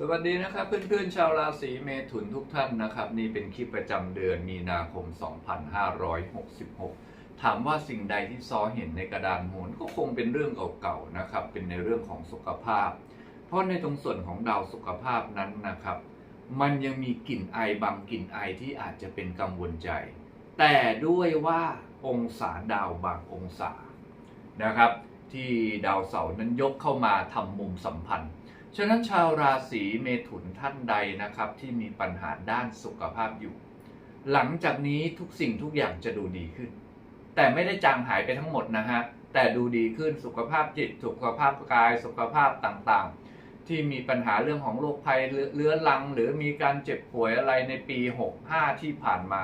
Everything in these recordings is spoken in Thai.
สวัสดีนะครับเพื่อนๆชาวราศีเมถุนทุกท่านนะครับ นี่เป็นคลิปประจำเดือนมีนาคม 2566 ถามว่าสิ่งใดที่ซ้อเห็นในกระดานโหนก็คงเป็นเรื่องเก่าๆนะครับ เป็นในเรื่องของสุขภาพ เพราะในตรงส่วนของดาวสุขภาพนั้นนะครับ มันยังมีกลิ่นไอบางกลิ่นไอที่อาจจะเป็นกังวลใจ แต่ด้วยว่าองศาดาวบางองศานะครับ ที่ดาวเสาร์นั้นยกเข้ามาทำมุมสัมพันธ์ ฉะนั้นชาวราศีเมถุนท่านใดนะครับ ที่มีปัญหาด้านสุขภาพอยู่ หลังจากนี้ทุกสิ่งทุกอย่างจะดูดีขึ้น แต่ไม่ได้จางหายไปทั้งหมดนะฮะ แต่ดูดีขึ้นสุขภาพจิต สุขภาพกาย สุขภาพต่างๆ ที่มีปัญหาเรื่องของโรคภัยเรื้อรัง หรือมีการเจ็บป่วยอะไรในปี 65 ที่ผ่านมา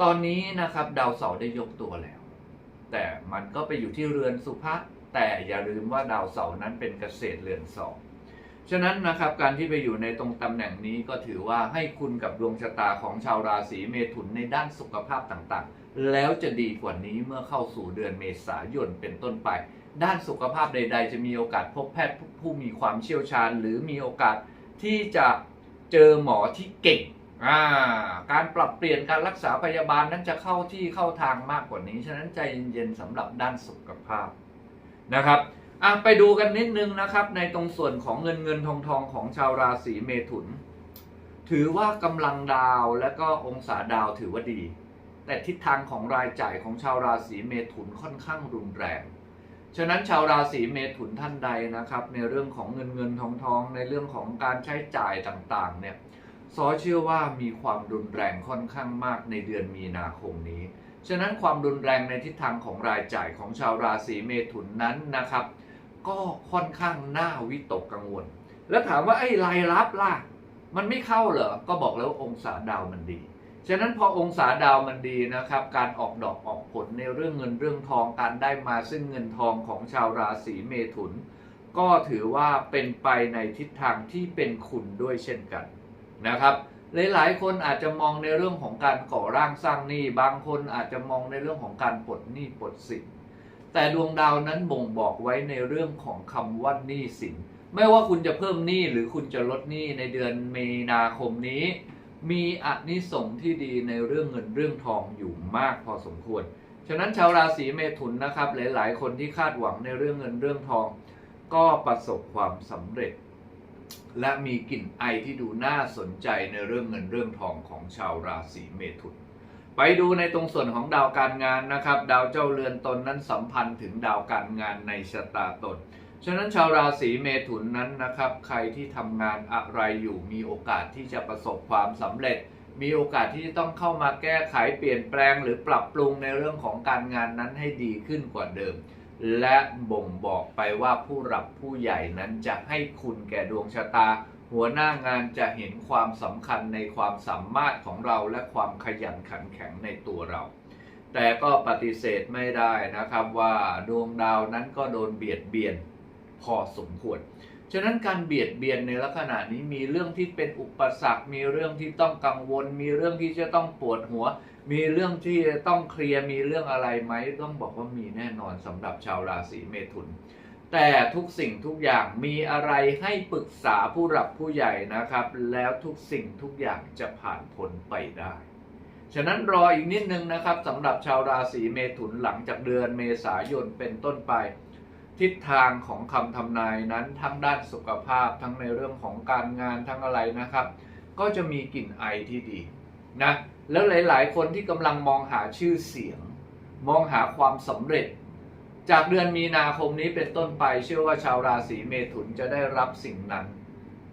ตอนนี้นะครับดาวเสาร์ได้ยกตัวแล้ว แต่มันก็ไปอยู่ที่เรือนสุภะแต่อย่าลืมว่าดาวเสาร์นั้นเป็นเกษตรเรือนสอง ฉะนั้นนะครับการที่ไปอยู่ในตรงตำแหน่งนี้ก็ถือว่าให้คุณกับดวงชะตาของชาวราศีเมถุนในด้านสุขภาพต่างๆ แล้วจะดีกว่านี้เมื่อเข้าสู่เดือนเมษายนเป็นต้นไป ด้านสุขภาพใด ๆ จะมีโอกาสพบแพทย์ผู้มีความเชี่ยวชาญ หรือมีโอกาสที่จะเจอหมอที่เก่งาการปรับเปลี่ยนการรักษาพยาบาลนั้นจะเข้าที่เข้าทางมากกว่านี้ ฉะนั้นใจเย็นๆสำหรับด้านสุขภาพนะครับ อะไปดูกันนิดนึงนะครับ ในตรงส่วนของเงินเงินทองทองของชาวราศีเมถุน ถือว่ากำลังดาวและก็องศาดาวถือว่าดี แต่ทิศทางของรายจ่ายของชาวราศีเมถุนค่อนข้างรุนแรงฉะนั้นชาวราศีเมถุนท่านใดนะครับ ในเรื่องของเงินเงินทองทองในเรื่องของการใช้จ่ายต่างๆเนี่ยซอเชื่อว่ามีความรุนแรงค่อนข้างมากในเดือนมีนาคมนี้ ฉะนั้นความรุนแรงในทิศทางของรายจ่ายของชาวราศีเมถุนนั้นนะครับ ก็ค่อนข้างน่าวิตกกังวล แล้วถามว่าไอ้รายรับล่ะ มันไม่เข้าเหรอ ก็บอกแล้วองศาดาวมันดี ฉะนั้นพอองศาดาวมันดีนะครับ การออกดอกออกผลในเรื่องเงินเรื่องทองการได้มาซึ่งเงินทองของชาวราศีเมถุน ก็ถือว่าเป็นไปในทิศทางที่เป็นคุณด้วยเช่นกันนะครับหลายๆ คนอาจจะมองในเรื่องของการก่อร่างสร้างหนี้ บางคนอาจจะมองในเรื่องของการปลดหนี้ปลดสิน แต่ดวงดาวนั้นบ่งบอกไว้ในเรื่องของคำว่าหนี้สิน ไม่ว่าคุณจะเพิ่มหนี้หรือคุณจะลดหนี้ในเดือนมีนาคมนี้ มีอานิสงส์ที่ดีในเรื่องเงินเรื่องทองอยู่มากพอสมควร ฉะนั้นชาวราศีเมถุนนะครับ หลาย ๆ คนที่คาดหวังในเรื่องเงินเรื่องทอง ก็ประสบความสำเร็จ และมีกลิ่นไอที่ดูน่าสนใจในเรื่องเงินเรื่องทองของชาวราศีเมถุน ไปดูในตรงส่วนของดาวการงานนะครับ ดาวเจ้าเรือนตนนั้นสัมพันธ์ถึงดาวการงานในชะตาตน ฉะนั้นชาวราศีเมถุนนั้นนะครับ ใครที่ทำงานอะไรอยู่มีโอกาสที่จะประสบความสำเร็จ มีโอกาสที่จะต้องเข้ามาแก้ไขเปลี่ยนแปลง หรือปรับปรุงในเรื่องของการงานนั้นให้ดีขึ้นกว่าเดิม และบ่งบอกไปว่าผู้หลักผู้ใหญ่นั้นจะให้คุณแก่ดวงชะตา หัวหน้างานจะเห็นความสำคัญในความสามารถของเราและความขยันขันแข็งในตัวเรา แต่ก็ปฏิเสธไม่ได้นะครับว่าดวงดาวนั้นก็โดนเบียดเบียนพอสมควร ฉะนั้นการเบียดเบียนในลักษณะนี้มีเรื่องที่เป็นอุปสรรค มีเรื่องที่ต้องกังวล มีเรื่องที่จะต้องปวดหัว มีเรื่องที่จะต้องเคลียร์ มีเรื่องอะไรไหมต้องบอกว่ามีแน่นอนสำหรับชาวราศีเมถุน แต่ทุกสิ่งทุกอย่างมีอะไรให้ปรึกษาผู้หลักผู้ใหญ่นะครับ แล้วทุกสิ่งทุกอย่างจะผ่านพ้นไปได้ ฉะนั้นรออีกนิดนึงนะครับสำหรับชาวราศีเมถุนหลังจากเดือนเมษายนเป็นต้นไป ทิศทางของคำทำนายนั้นทั้งด้านสุขภาพทั้งในเรื่องของการงานทั้งอะไรนะครับ ก็จะมีกลิ่นไอที่ดีนะแล้วหลาย ๆ คนที่กำลังมองหาชื่อเสียง มองหาความสำเร็จ จากเดือนมีนาคมนี้เป็นต้นไปเชื่อว่าชาวราศีเมถุนจะได้รับสิ่งนั้น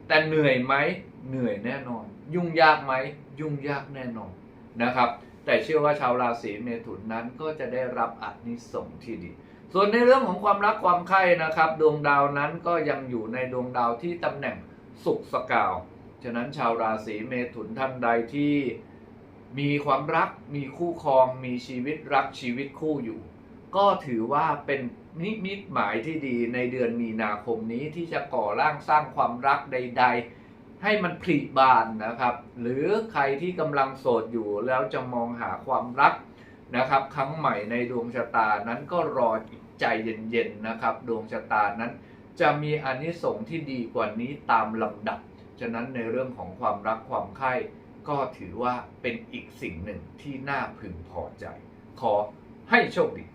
แต่เหนื่อยไหมเหนื่อยแน่นอน ยุ่งยากไหมยุ่งยากแน่นอนนะครับ แต่เชื่อว่าชาวราศีเมถุนนั้นก็จะได้รับอานิสงส์ที่ดี ส่วนในเรื่องของความรักความใคร่นะครับ ดวงดาวนั้นก็ยังอยู่ในดวงดาวที่ตำแหน่งสุขสกาวฉะนั้นชาวราศีเมถุนท่านใดที่มีความรัก มีคู่ครอง มีชีวิตรักชีวิตคู่อยู่ ก็ถือว่าเป็นนิมิตหมายที่ดีในเดือนมีนาคมนี้ที่จะก่อร่างสร้างความรักใด ๆ ให้มันผลิบานนะครับ หรือใครที่กำลังโสดอยู่แล้วจะมองหาความรักนะครับ ครั้งใหม่ในดวงชะตานั้นก็รอใจเย็นๆนะครับ ดวงชะตานั้น จะมีอานิสงส์ที่ดีกว่านี้ตามลำดับ ฉะนั้นในเรื่องของความรักความใคร่ก็ถือว่าเป็นอีกสิ่งหนึ่งที่น่าพึงพอใจ ขอให้โชคดี